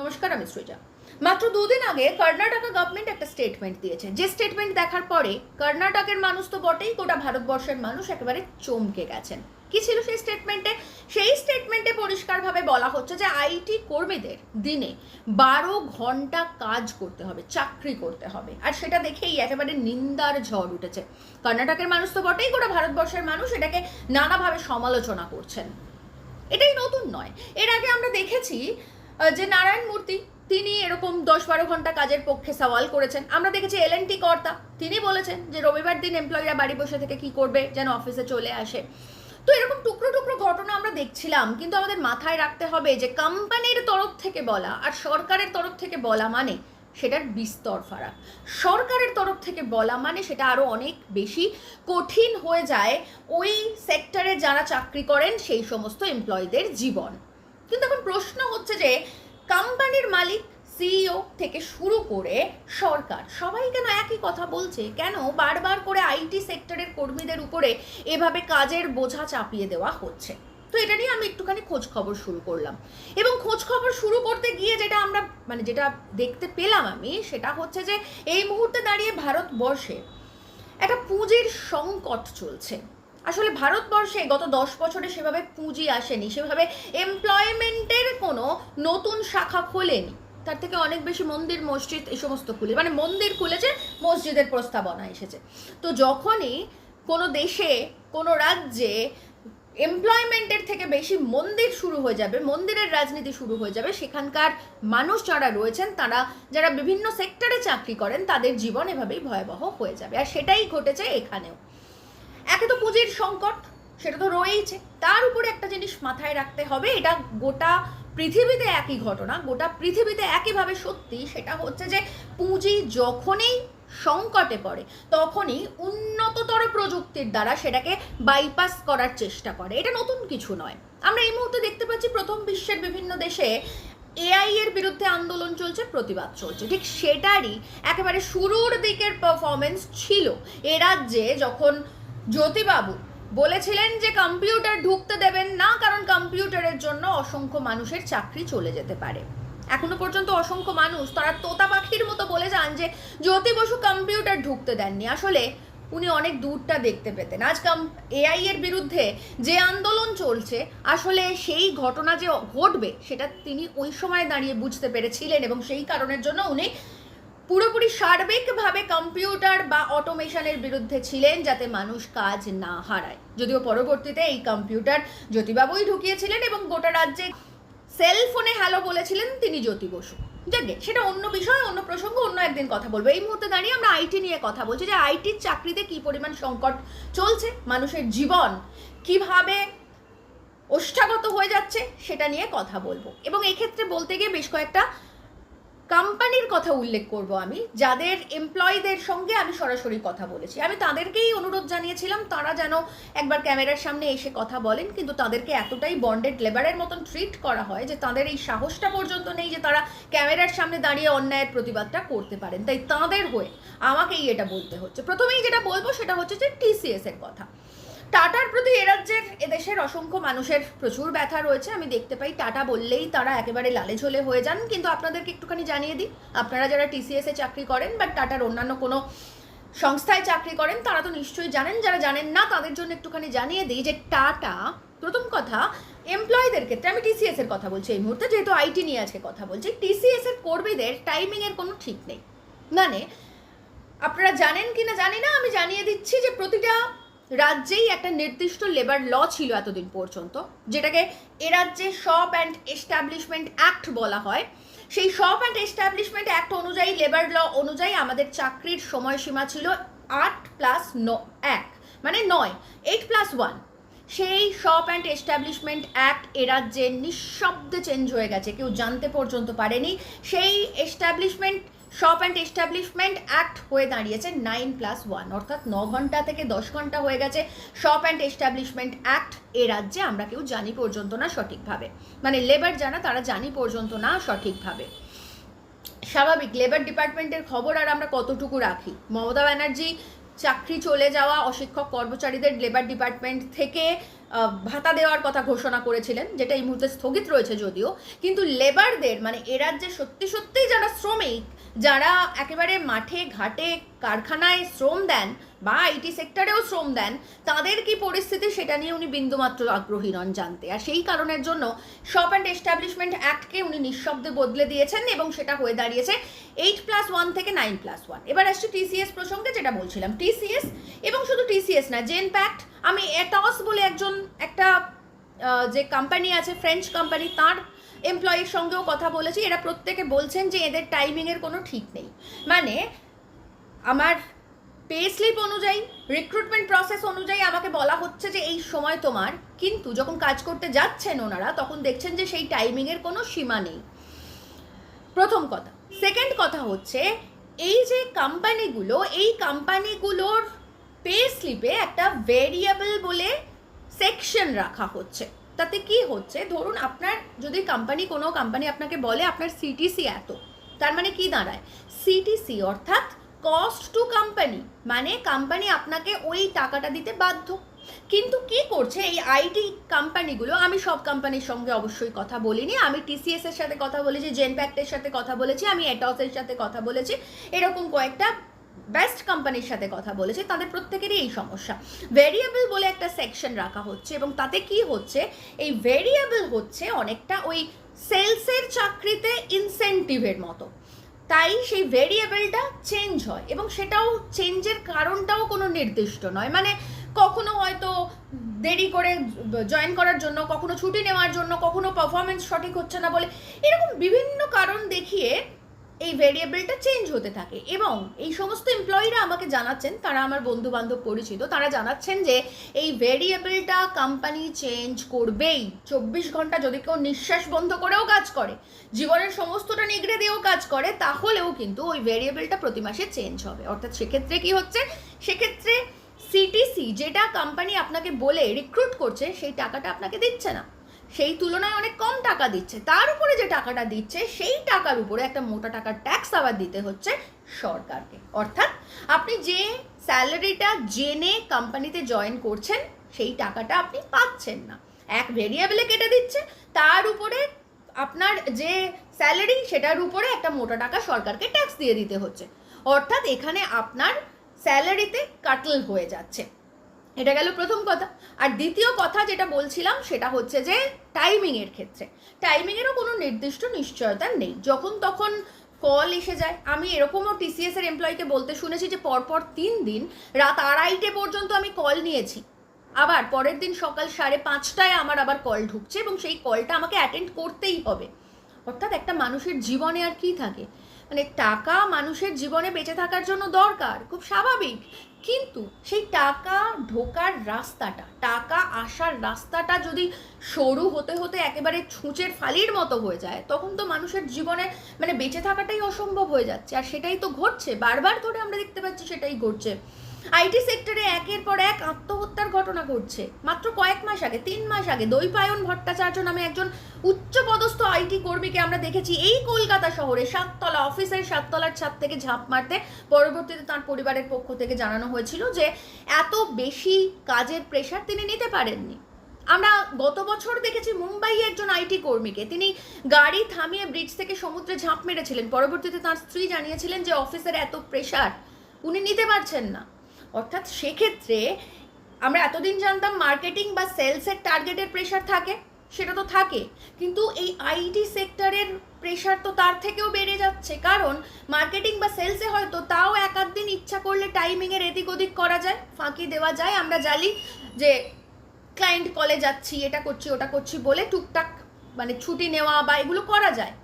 নমস্কার, আমি সৃজা। মাত্র দুদিন আগে কর্ণাটকা গভর্নমেন্ট একটা স্টেটমেন্ট দিয়েছে। যে স্টেটমেন্ট দেখার পরে কর্ণাটকের মানুষ তো বটেই, গোটা ভারতবর্ষের মানুষ একেবারে চমকে গেছেন। কি ছিল সেই স্টেটমেন্টে সেই স্টেটমেন্টে পরিষ্কারভাবে বলা হচ্ছে যে আইটি কর্মীদের দিনে বারো ঘণ্টা কাজ করতে হবে, চাকরি করতে হবে। আর সেটা দেখেই একেবারে নিন্দার ঝড় উঠেছে। কর্ণাটকের মানুষ তো বটেই, গোটা ভারতবর্ষের মানুষ এটাকে নানাভাবে সমালোচনা করছেন। এটাই নতুন নয়। এর আগে আমরা দেখেছি যে নারায়ণ মূর্তি, তিনি এরকম দশ বারো ঘণ্টা কাজের পক্ষে সওয়াল করেছেন। আমরা দেখেছি এল টি কর্তা, তিনি বলেছেন যে রবিবার দিন এমপ্লয়িরা বাড়ি বসে থেকে কি করবে, যেন অফিসে চলে আসে। তো এরকম টুকরো টুকরো ঘটনা আমরা দেখছিলাম, কিন্তু আমাদের মাথায় রাখতে হবে যে কোম্পানির তরফ থেকে বলা আর সরকারের তরফ থেকে বলা মানে সেটার বিস্তর ফারাক। সরকারের তরফ থেকে বলা মানে সেটা আরও অনেক বেশি কঠিন হয়ে যায় ওই সেক্টরে যারা চাকরি করেন, সেই সমস্ত এমপ্লয়ীদের জীবন। কিন্তু এখন প্রশ্ন হচ্ছে যে কোম্পানির মালিক সিইও থেকে শুরু করে সরকার সবাই কেন একই কথা বলছে? কেন বারবার করে আইটি সেক্টরের কর্মীদের উপরে এভাবে কাজের বোঝা চাপিয়ে দেওয়া হচ্ছে? তো এটা নিয়ে আমি একটুখানি খবর শুরু করলাম। এবং খোঁজ খবর শুরু করতে গিয়ে যেটা আমরা মানে যেটা দেখতে পেলাম আমি, সেটা হচ্ছে যে এই মুহূর্তে দাঁড়িয়ে ভারতবর্ষে একটা পুঁজির সংকট চলছে। আসলে ভারতবর্ষে গত দশ বছরে সেভাবে পুঁজি আসেনি, সেভাবে এমপ্লয়মেন্টের কোনো নতুন শাখা খোলেনি। তার থেকে অনেক বেশি মন্দির, মসজিদ এই সমস্ত খুলে মানে মন্দির খুলেছে, মসজিদের প্রস্তাবনা এসেছে। তো যখনই কোনো দেশে, কোনো রাজ্যে এমপ্লয়মেন্টের থেকে বেশি মন্দির শুরু হয়ে যাবে, মন্দিরের রাজনীতি শুরু হয়ে যাবে, সেখানকার মানুষ যারা রয়েছেন, তারা যারা বিভিন্ন সেক্টরে চাকরি করেন, তাদের জীবন এভাবেই ভয়াবহ হয়ে যাবে। আর সেটাই ঘটেছে এখানেও। একে তো পুঁজির সংকট, সেটা তো রয়েইছে। তার উপরে একটা জিনিস মাথায় রাখতে হবে, এটা গোটা পৃথিবীতে একই ঘটনা, গোটা পৃথিবীতে একইভাবে সত্যি, সেটা হচ্ছে যে পুঁজি যখনই সংকটে পড়ে, তখনই উন্নততর প্রযুক্তির দ্বারা সেটাকে বাইপাস করার চেষ্টা করে। এটা নতুন কিছু নয়। আমরা এই মুহূর্তে দেখতে পাচ্ছি প্রথম বিশ্বের বিভিন্ন দেশে এআই এর বিরুদ্ধে আন্দোলন চলছে, প্রতিবাদ চলছে। ঠিক সেটারই একেবারে শুরুর দিকের পারফরমেন্স ছিল। এ রাজ্যে যখন জ্যোতিবাবু, বলেছিলেন যে কম্পিউটার ঢুকতে দেবেন না কারণ কম্পিউটারের জন্য অসংখ্য মানুষের চাকরি চলে যেতে পারে। এখনও পর্যন্ত অসংখ্য মানুষ তারা তোতা পাখির মতো বলে যান যে জ্যোতি বসু কম্পিউটার ঢুকতে দেননি। আসলে উনি অনেক দূরটা দেখতে পেতেন। আজ কাম এআই এর বিরুদ্ধে যে আন্দোলন চলছে, আসলে সেই ঘটনা যে ঘটবে, সেটা তিনি ওই সময় দাঁড়িয়ে বুঝতে পেরেছিলেন এবং সেই কারণের জন্য উনি পুরোপুরি সার্বিকভাবে কম্পিউটার বা অটোমেশনের বিরুদ্ধে ছিলেন যাতে মানুষ কাজ না হারায়। যদিও পরবর্তীতে এই কম্পিউটার জ্যোতিবাবুই ঢুকিয়েছিলেন এবং গোটা রাজ্যে সেল ফোনে হ্যালো বলেছিলেন তিনি জ্যোতি বসু। যাকে সেটা অন্য বিষয়, অন্য প্রসঙ্গ, অন্য একদিন কথা বলব। এই মুহূর্তে দাঁড়িয়ে আমরা আইটি নিয়ে কথা বলছি। যে আইটির চাকরিতে কি পরিমাণ সংকট চলছে, মানুষের জীবন কীভাবে ওষ্ঠাগত হয়ে যাচ্ছে, সেটা নিয়ে কথা বলব। এবং এক্ষেত্রে বলতে গিয়ে বেশ কয়েকটা কোম্পানির কথা উল্লেখ করব আমি, যাদের এমপ্লয়ীদের সঙ্গে আমি সরাসরি কথা বলেছি। আমি তাদেরকেই অনুরোধ জানিয়েছিলাম, তারা যেন একবার ক্যামেরার সামনে এসে কথা বলেন, কিন্তু তাদেরকে এতটাই বন্ডেড লেবারের মতন ট্রিট করা হয় যে তাদের এই সাহসটা পর্যন্ত নেই যে তারা ক্যামেরার সামনে দাঁড়িয়ে অন্যায়ের প্রতিবাদটা করতে পারেন। তাই তাদের হয়ে আমাকেই এটা বলতে হচ্ছে। প্রথমেই যেটা বলব সেটা হচ্ছে যে টিসিএস এর কথা। টাটার প্রতি এ রাজ্যের এদেশের অসংখ্য মানুষের প্রচুর ব্যথা রয়েছে। আমি দেখতে পাই টাটা বললেই তারা একেবারে লালে ঝোলে হয়ে যান। কিন্তু আপনাদেরকে একটুখানি জানিয়ে দিই, আপনারা যারা টিসিএস চাকরি করেন বা টাটার অন্যান্য কোনো সংস্থায় চাকরি করেন, তারা তো নিশ্চয়ই জানেন। যারা জানেন না, তাদের জন্য একটুখানি জানিয়ে দিই যে টাটা, প্রথম কথা এমপ্লয়ীদের ক্ষেত্রে আমি টিসিএস এর কথা বলছি এই মুহূর্তে, যেহেতু আইটি নিয়ে আজকে কথা বলছি, টিসিএস এর কর্মীদের টাইমিং এর কোনো ঠিক নেই। মানে আপনারা জানেন কি না জানি না, আমি জানিয়ে দিচ্ছি যে প্রতিটা রাজ্যেই একটা নির্দিষ্ট লেবার ল ছিল এতদিন পর্যন্ত, যেটাকে এ রাজ্যে শপ অ্যান্ড এস্টাবলিশমেন্ট অ্যাক্ট বলা হয়। সেই শপ অ্যান্ড এস্টাবলিশমেন্ট অ্যাক্ট অনুযায়ী লেবার ল অনুযায়ী আমাদের চাকরির সময়সীমা ছিল আট প্লাস ন, এক মানে নয় এইট প্লাস ওয়ান সেই শপ অ্যান্ড এস্টাবলিশমেন্ট অ্যাক্ট এ রাজ্যে নিঃশব্দে চেঞ্জ হয়ে গেছে, কেউ জানতে পর্যন্ত পারেনি। সেই establishment shop and establishment act হয়ে দাঁড়িয়েছে নাইন প্লাস ওয়ান অর্থাৎ ন ঘণ্টা থেকে দশ ঘণ্টা হয়ে গেছে শপ অ্যান্ড এস্টাবলিশমেন্ট অ্যাক্ট এ রাজ্যে। আমরা কেউ জানি পর্যন্ত না সঠিকভাবে। মানে লেবার যারা, তারা জানি পর্যন্ত না সঠিকভাবে। স্বাভাবিক লেবার ডিপার্টমেন্টের খবর আর আমরা কতটুকু রাখি? মমতা ব্যানার্জি, চাকরি চলে যাওয়া অশিক্ষক কর্মচারীদের লেবার ডিপার্টমেন্ট থেকে ভাতা দেওয়ার কথা ঘোষণা করেছিলেন, যেটা এই মুহূর্তে স্থগিত রয়েছে যদিও। কিন্তু লেবারদের মানে এ রাজ্যে সত্যি সত্যিই যারা শ্রমিক যারা একেবারে মাঠে, ঘাটে, কারখানায় শ্রম দেন বা আইটি সেক্টরেও শ্রম দেন, তাদের কি পরিস্থিতি সেটা নিয়ে উনি বিন্দুমাত্র আগ্রহী নন জানতে। আর সেই কারণের জন্য শপ অ্যান্ড এস্টাবলিশমেন্ট অ্যাক্টকে উনি নিঃশব্দে বদলে দিয়েছেন এবং সেটা হয়ে দাঁড়িয়েছে এইট প্লাস ওয়ান থেকে নাইন প্লাস ওয়ান এবার আসছি টিসিএস প্রসঙ্গে যেটা বলছিলাম। টিসিএস এবং শুধু টিসিএস না জেন প্যাক্ট আমি এটস বলে একজন একটা যে কোম্পানি আছে ফ্রেঞ্চ কোম্পানি তার এমপ্লয়ির সঙ্গেও কথা বলেছি, এরা প্রত্যেকে বলছেন যে এদের টাইমিংয়ের কোনো ঠিক নেই। মানে আমার পে স্লিপ অনুযায়ী রিক্রুটমেন্ট প্রসেস অনুযায়ী আমাকে বলা হচ্ছে যে এই সময় তোমার, কিন্তু যখন কাজ করতে যাচ্ছেন ওনারা, তখন দেখছেন যে সেই টাইমিংয়ের কোনো সীমা নেই। প্রথম কথা। সেকেন্ড কথা হচ্ছে, এই যে কোম্পানিগুলো এই কোম্পানিগুলোর পে স্লিপে একটা ভেরিয়েবল বলে সেকশন রাখা হচ্ছে। তাতে কি হচ্ছে? ধরুন আপনার যদি কোম্পানি কোনো কোম্পানি আপনাকে বলে আপনার সিটিসি এত, তার মানে কি দাঁড়ায়? সিটিসি অর্থাৎ কস্ট টু কোম্পানি মানে কোম্পানি আপনাকে ওই টাকাটা দিতে বাধ্য। কিন্তু কি করছে এই আইটি কোম্পানিগুলো আমি সব কোম্পানির সঙ্গে অবশ্যই কথা বলিনি। আমি টিসিএস এর সাথে কথা বলেছি জেনপ্যাক্টের সাথে কথা বলেছি, আমি এটসের সাথে কথা বলেছি। এরকম কয়েকটা বেস্ট কোম্পানির সাথে কথা বলেছি, তাদের প্রত্যেকেরই এই সমস্যা। ভেরিয়েবল বলে একটা সেকশন রাখা হচ্ছে এবং তাতে কি হচ্ছে, এই ভেরিয়েবল হচ্ছে অনেকটা ওই সেলসের চাকরিতে ইনসেন্টিভের মতো। তাই সেই ভেরিয়েবলটা চেঞ্জ হয় এবং সেটাও চেঞ্জের কারণটাও কোনো নির্দিষ্ট নয়। মানে কখনো হয়তো দেরি করে জয়েন করার জন্য, কখনো ছুটি নেওয়ার জন্য, কখনো পারফরমেন্স সঠিক হচ্ছে না বলে এরকম বিভিন্ন কারণ দেখিয়ে এই ভেরিয়েবলটা চেঞ্জ হতে থাকে। এবং এই সমস্ত এমপ্লয়িরা আমাকে জানাচ্ছেন, তারা আমার বন্ধু বান্ধব পরিচিত, তারা জানাচ্ছেন যে এই ভেরিয়েবলটা কোম্পানি চেঞ্জ করবেই। চব্বিশ ঘণ্টা যদি কেউ নিঃশ্বাস বন্ধ করেও কাজ করে, জীবনের সমস্তটা নিগড়ে দিয়েও কাজ করে, তাহলেও কিন্তু ওই ভেরিয়েবলটা প্রতি মাসে চেঞ্জ হবে। অর্থাৎ সেক্ষেত্রে কি হচ্ছে? সেক্ষেত্রে সিটিসি যেটা কোম্পানি আপনাকে বলে রিক্রুট করছে, সেই টাকাটা আপনাকে দিচ্ছে না। সেই তুলনায় অনেক কম টাকা দিচ্ছে। তার উপরে যে টাকাটা দিচ্ছে, সেই টাকার উপরে একটা মোটা টাকার ট্যাক্স আবার দিতে হচ্ছে সরকারকে। অর্থাৎ আপনি যে স্যালারিটা জেনে কোম্পানিতে জয়েন করছেন, সেই টাকাটা আপনি পাচ্ছেন না। এক ভেরিয়েবলে কেটে দিচ্ছে, তার উপরে আপনার যে স্যালারি সেটার উপরে একটা মোটা টাকা সরকারকে ট্যাক্স দিয়ে দিতে হচ্ছে। অর্থাৎ এখানে আপনার স্যালারিতে কাটল হয়ে যাচ্ছে। এটা গেল প্রথম কথা। আর দ্বিতীয় কথা যেটা বলছিলাম, সেটা হচ্ছে যে টাইমিংয়ের ক্ষেত্রে। টাইমিংয়েরও কোনো নির্দিষ্ট নিশ্চয়তা নেই। যখন তখন কল এসে যায়। আমি এরকমও টিসিএস এর এমপ্লয়িকে বলতে শুনেছি যে পরপর তিন দিন, রাত আড়াইটে পর্যন্ত আমি কল নিয়েছি। আবার পরের দিন সকাল সাড়ে পাঁচটায় আমার আবার কল ঢুকছে এবং সেই কলটা আমাকে অ্যাটেন্ড করতেই হবে। অর্থাৎ একটা মানুষের জীবনে আর কি থাকে? মানে টাকা মানুষের জীবনে বেঁচে থাকার জন্য দরকার, খুব স্বাভাবিক। কিন্তু সেই টাকা ঢোকার রাস্তাটা, টাকা আসার রাস্তাটা যদি সরু হতে হতে একেবারে ছুঁচের ফালির মতো হয়ে যায়, তখন তো মানুষের জীবনে মানে বেঁচে থাকাটাই অসম্ভব হয়ে যাচ্ছে। আর সেটাই তো ঘটছে, বারবার ধরে আমরা দেখতে পাচ্ছি সেটাই ঘটছে। আইটি সেক্টরে একের পর এক আত্মহত্যার ঘটনা ঘটছে। মাত্র কয়েক মাস আগে, তিন মাস আগে দৈপায়ন ভট্টাচার্য নামে একজন উচ্চপদস্থ আইটি কর্মীকে আমরা দেখেছি এই কলকাতা শহরে সাততলা, অফিসের সাততলার ছাদ থেকে ঝাঁপ মারতে। পরবর্তীতে তার পরিবারের পক্ষ থেকে জানানো হয়েছিল যে এত বেশি কাজের প্রেশার তিনি নিতে পারেননি। আমরা গত বছর দেখেছি মুম্বাই একজন আইটি কর্মীকে। তিনি গাড়ি থামিয়ে ব্রিজ থেকে সমুদ্রে ঝাঁপ মেরেছিলেন। পরবর্তীতে তার স্ত্রী জানিয়েছিলেন যে অফিসের এত প্রেশার উনি নিতে পারছেন না। অর্থাৎ সেক্ষেত্রে আমরা এতদিন জানতাম মার্কেটিং বা সেলসের টার্গেটের প্রেশার থাকে, সেটা তো থাকে। কিন্তু এই আইটি সেক্টরের প্রেশার তো তার থেকেও বেড়ে যাচ্ছে। কারণ মার্কেটিং বা সেলসে হয়তো তাও এক আধ দিন ইচ্ছা করলে টাইমিংয়ের এদিক ওদিক করা যায়, ফাঁকি দেওয়া যায়। আমরা জানি যে ক্লায়েন্ট কলে যাচ্ছি, এটা করছি, ওটা করছি বলে টুকটাক মানে ছুটি নেওয়া বা এগুলো করা যায়।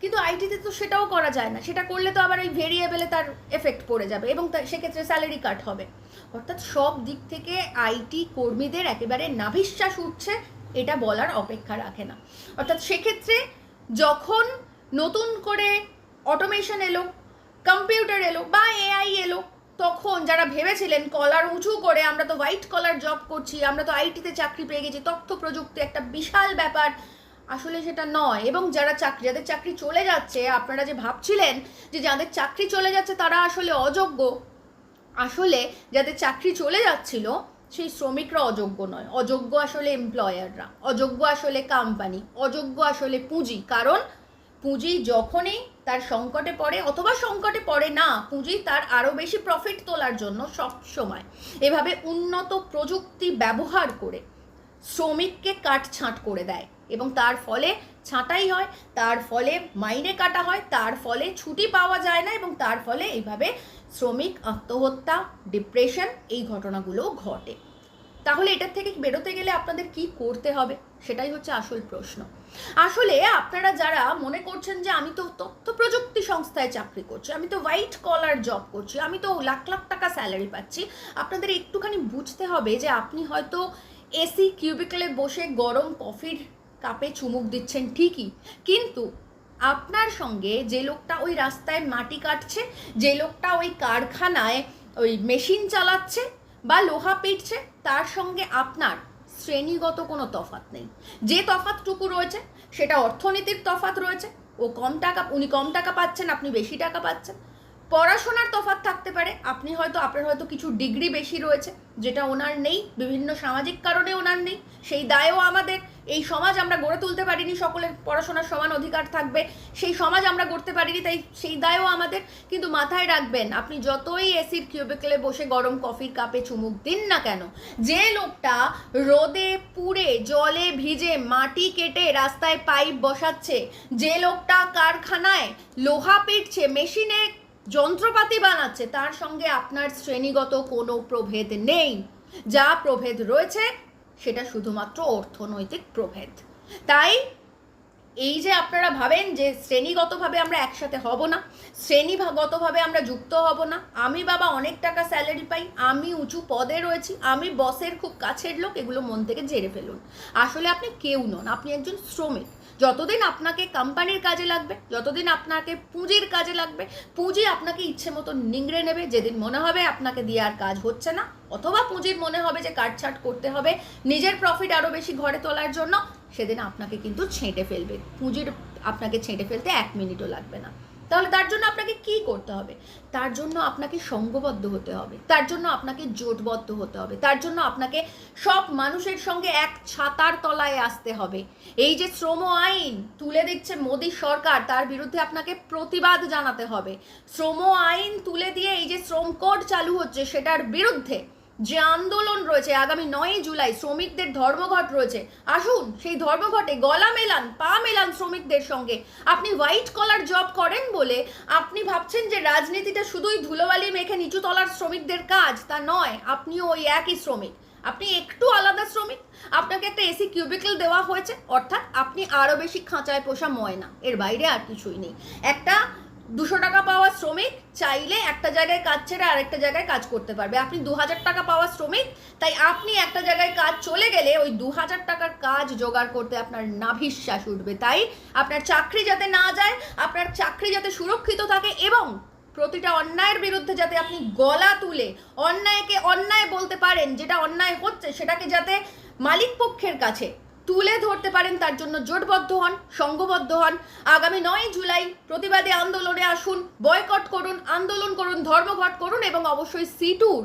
কিন্তু আইটিতে তো সেটাও করা যায় না। সেটা করলে তো আবার ওই ভেরিয়েবলে তার এফেক্ট পড়ে যাবে এবং সেক্ষেত্রে স্যালারি কাট হবে। অর্থাৎ সব দিক থেকে আইটি কর্মীদের একেবারে নাভিশ্বাস উঠছে, এটা বলার অপেক্ষা রাখে না। অর্থাৎ সেক্ষেত্রে যখন নতুন করে অটোমেশন এলো কম্পিউটার এলো বা এআই এলো, তখন যারা ভেবেছিলেন কলার উঁচু করে আমরা তো হোয়াইট কলার জব করছি, আমরা তো আইটিতে চাকরি পেয়ে গেছি, তথ্য প্রযুক্তি একটা বিশাল ব্যাপার আসলে সেটা নয়। এবং যারা চাকরি, যাদের চাকরি চলে যাচ্ছে, আপনারা যে ভাবছিলেন যে যাদের চাকরি চলে যাচ্ছে তারা আসলে অযোগ্য, আসলে যাদের চাকরি চলে যাচ্ছিল সেই শ্রমিকরা অযোগ্য নয়। অযোগ্য আসলে এমপ্লয়াররা অযোগ্য আসলে কোম্পানি অযোগ্য আসলে পুঁজি। কারণ পুঁজি যখনই তার সংকটে পড়ে, অথবা সংকটে পড়ে না, পুঁজি তার আরও বেশি প্রফিট তোলার জন্য সব সময় এভাবে উন্নত প্রযুক্তি ব্যবহার করে শ্রমিককে কাটছাঁট করে দেয় এবং তার ফলে ছাঁটাই হয়, তার ফলে মাইনে কাটা হয়, তার ফলে ছুটি পাওয়া যায় না এবং তার ফলে এইভাবে শ্রমিক আত্মহত্যা, ডিপ্রেশন এই ঘটনাগুলো ঘটে। তাহলে এটার থেকে বেরোতে গেলে আপনাদের কি করতে হবে? সেটাই হচ্ছে আসল প্রশ্ন। আসলে আপনারা যারা মনে করছেন যে আমি তো তথ্য প্রযুক্তি সংস্থায় চাকরি করছি, আমি তো হোয়াইট কলার জব করছি, আমি তো লাখ লাখ টাকা স্যালারি পাচ্ছি, আপনাদের একটুখানি বুঝতে হবে যে আপনি হয়তো এসি কিউবিকলে বসে গরম কফির কাপে চুমুক দিচ্ছেন ঠিকই, কিন্তু আপনার সঙ্গে যে লোকটা ওই রাস্তায় মাটি কাটছে, যে লোকটা ওই কারখানায় ওই মেশিন চালাচ্ছে বা লোহা পিটছে, তার সঙ্গে আপনার শ্রেণীগত কোনো তফাৎ নেই। যে তফাৎটুকু রয়েছে, সেটা অর্থনীতির তফাৎ রয়েছে, ও কম টাকা, উনি কম টাকা পাচ্ছেন, আপনি বেশি টাকা পাচ্ছেন পড়াশোনার তফাৎ থাকতে পারে। আপনি হয়তো, আপনার হয়তো কিছু ডিগ্রি বেশি রয়েছে, যেটা ওনার নেই, বিভিন্ন সামাজিক কারণে ওনার নেই, সেই দায়ও আমাদের। এই সমাজ আমরা গড়ে তুলতে পারিনি, সকলের পড়াশোনার সমান অধিকার থাকবে, সেই সমাজ আমরা গড়তে পারিনি, তাই সেই দায়ও আমাদের। কিন্তু মাথায় রাখবেন, আপনি যতই এসির কিউবিকলে বসে গরম কফির কাপে চুমুক দিন না কেন, যে লোকটা রোদে পুড়ে, জলে ভিজে মাটি কেটে রাস্তায় পাইপ বসাচ্ছে, যে লোকটা কারখানায় লোহা পিটছে, মেশিনে যন্ত্রপাতি বানাচ্ছে, তার সঙ্গে আপনার শ্রেণীগত কোনো প্রভেদ নেই। যা প্রভেদ রয়েছে, সেটা শুধুমাত্র অর্থনৈতিক প্রভেদ। তাই এই যে আপনারা ভাবেন যে শ্রেণীগতভাবে আমরা একসাথে হব না, শ্রেণীগতভাবে আমরা যুক্ত হব না, আমি বাবা অনেক টাকা স্যালারি পাই, আমি উঁচু পদে রয়েছি, আমি বসের খুব কাছের লোক, এগুলো মন থেকে ঝেড়ে ফেলুন। আসলে আপনি কেউ নন, আপনি একজন শ্রমিক। যতদিন আপনাকে কোম্পানির কাজে লাগবে, যতদিন আপনাকে পুঁজির কাজে লাগবে, পুঁজি আপনাকে ইচ্ছে মতো নিংড়ে নেবে, যেদিন মনে হবে আপনাকে দিয়ে আর কাজ হচ্ছে না, অথবা পুঁজির মনে হবে যে কাটছাট করতে হবে, নিজের প্রফিট আরও বেশি ঘরে তোলার জন্য সেদিন আপনাকে কিন্তু ছেঁটে ফেলবে। পুঁজির আপনাকে ছেঁটে ফেলতে এক মিনিটও লাগবে না। তাহলে তার জন্য আপনাকে কি করতে হবে? তার জন্য আপনাকে সঙ্গবদ্ধ হতে হবে। তার জন্য আপনাকে জোটবদ্ধ হতে হবে। তার জন্য আপনাকে সব মানুষের সঙ্গে এক ছাতার তলায় আসতে হবে। এই যে শ্রম আইন তুলে দিচ্ছে মোদী সরকার, তার বিরুদ্ধে আপনাকে প্রতিবাদ জানাতে হবে। শ্রম আইন তুলে দিয়ে এই যে শ্রম কোড চালু হচ্ছে, সেটার বিরুদ্ধে যে আন্দোলন রয়েছে, আগামী নয়ই জুলাই শ্রমিকদের ধর্মঘট রয়েছে। আসুন সেই ধর্মঘটে গলা মেলান, পা মেলান শ্রমিকদের সঙ্গে। আপনি হোয়াইট কলার জব করেন বলে আপনি ভাবছেন যে রাজনীতিটা শুধুই ধুলোবালি মেখে নিচু তলার শ্রমিকদের কাজ, তা নয়, আপনিও ওই একই শ্রমিক। আপনি একটু আলাদা শ্রমিক, আপনাকে একটা এসি কিউবিকল দেওয়া হয়েছে, অর্থাৎ আপনি আরও বেশি খাঁচায় পোষা ময়না, এর বাইরে আর কিছুই নেই। একটা দুশো টাকা পাওয়া শ্রমিক চাইলে একটা জায়গায় কাজ ছেড়ে আরেকটা জায়গায় কাজ করতে পারবে। আপনি দু হাজার টাকা পাওয়া শ্রমিক, তাই আপনি একটা জায়গায় কাজ চলে গেলে ওই দু হাজার টাকার কাজ জোগাড় করতে আপনার নাভিশ্বাস উঠবে। তাই আপনার চাকরি যাতে না যায়, আপনার চাকরি যাতে সুরক্ষিত থাকে এবং প্রতিটা অন্যায়ের বিরুদ্ধে যাতে আপনি গলা তুলে অন্যায়কে অন্যায় বলতে পারেন, যেটা অন্যায় হচ্ছে সেটাকে যাতে মালিক পক্ষের কাছে তুলে ধরতে পারেন, তার জন্য জোটবদ্ধ হন সংঘবদ্ধ হন। আগামী নয় জুলাই প্রতিবাদী আন্দোলনে আসুন, বয়কট করুন, আন্দোলন করুন, ধর্মঘট করুন এবং অবশ্যই সিটুর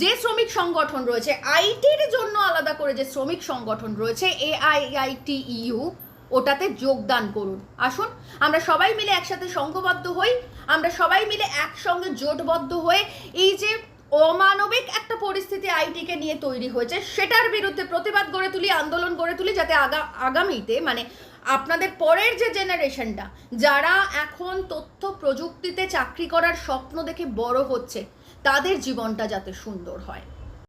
যে শ্রমিক সংগঠন রয়েছে, আইটির জন্য আলাদা করে যে শ্রমিক সংগঠন রয়েছে এ আই আই ইউ ওটাতে যোগদান করুন। আসুন, আমরা সবাই মিলে একসাথে সংঘবদ্ধ হই, আমরা সবাই মিলে একসঙ্গে জোটবদ্ধ হয়ে এই যে অমানবিক একটা পরিস্থিতি আইটিকে নিয়ে তৈরি হয়েছে। সেটার বিরুদ্ধে প্রতিবাদ গড়ে তুলি, আন্দোলন গড়ে তুলি, যাতে আগা, আগামীতে মানে আপনাদের পরের যে জেনারেশনটা, যারা এখন তথ্য প্রযুক্তিতে চাকরি করার স্বপ্ন দেখে বড় হচ্ছে, তাদের জীবনটা যাতে সুন্দর হয়।